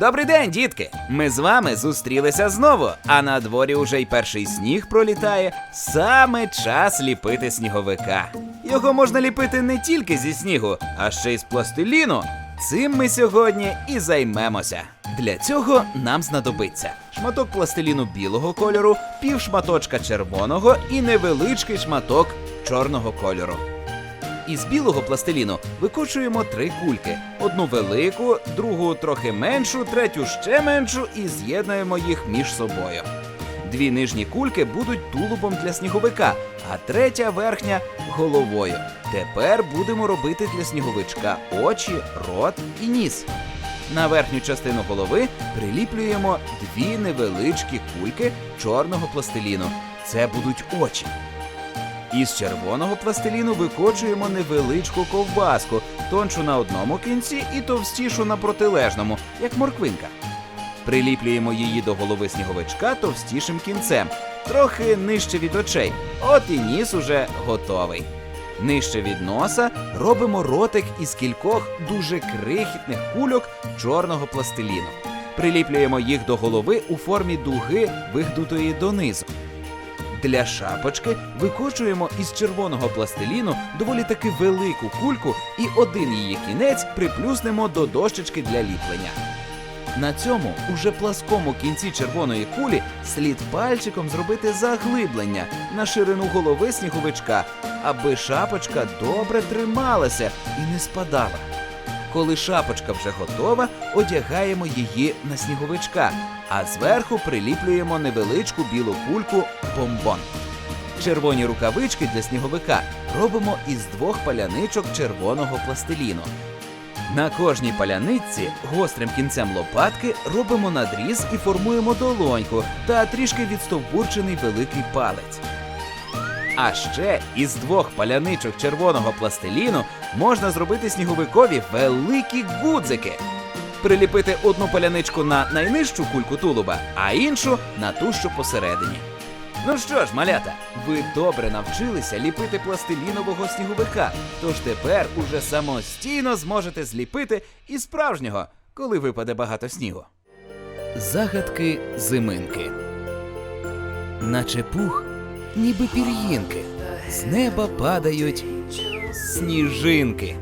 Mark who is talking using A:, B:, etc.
A: Добрий день, дітки! Ми з вами зустрілися знову, а на дворі уже й перший сніг пролітає. Саме час ліпити сніговика. Його можна ліпити не тільки зі снігу, а ще й з пластиліну. Цим ми сьогодні і займемося. Для цього нам знадобиться шматок пластиліну білого кольору, пів шматочка червоного і невеличкий шматок чорного кольору. Із білого пластиліну викочуємо три кульки: одну велику, другу трохи меншу, третю ще меншу і з'єднуємо їх між собою. Дві нижні кульки будуть тулубом для сніговика, а третя верхня головою. Тепер будемо робити для сніговичка очі, рот і ніс. На верхню частину голови приліплюємо дві невеличкі кульки чорного пластиліну. Це будуть очі. Із червоного пластиліну викочуємо невеличку ковбаску, тоншу на одному кінці і товстішу на протилежному, як морквинка. Приліплюємо її до голови сніговичка товстішим кінцем, трохи нижче від очей. От і ніс уже готовий. Нижче від носа робимо ротик із кількох дуже крихітних кульок чорного пластиліну. Приліплюємо їх до голови у формі дуги, вигнутої донизу. Для шапочки викочуємо із червоного пластиліну доволі таки велику кульку і один її кінець приплюснемо до дощечки для ліплення. На цьому уже пласкому кінці червоної кулі слід пальчиком зробити заглиблення на ширину голови сніговичка, аби шапочка добре трималася і не спадала. Коли шапочка вже готова, одягаємо її на сніговичка, а зверху приліплюємо невеличку білу кульку бомбон. Червоні рукавички для сніговика робимо із двох паляничок червоного пластиліну. На кожній паляниці гострим кінцем лопатки робимо надріз і формуємо долоньку та трішки відстовбурчений великий палець. А ще із двох паляничок червоного пластиліну можна зробити сніговикові великі гудзики. Приліпити одну паляничку на найнижчу кульку тулуба, а іншу на ту, що посередині. Ну що ж, малята, ви добре навчилися ліпити пластилінового сніговика, тож тепер уже самостійно зможете зліпити і справжнього, коли випаде багато снігу. Загадки зиминки. Наче пух, ніби пір'їнки, з неба падають сніжинки.